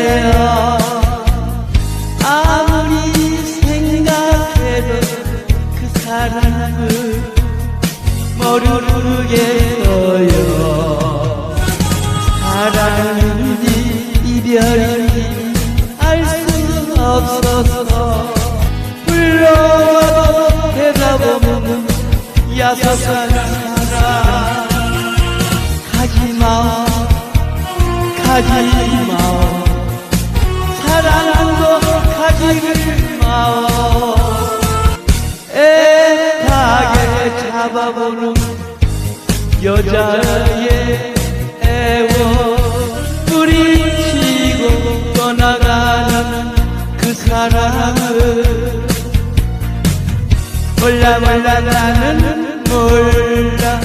나예요. 아무리 생각해도 그 사람을 모르겠어요. 사랑인지 이별인지 알 수 없어서 불러와도 대답 없는 야속한 사랑. 가지마. 가지마 마오 애타게 잡아보는 여자의 애워 뿌리치고 떠나가는 그 사랑을 몰라 몰라 나는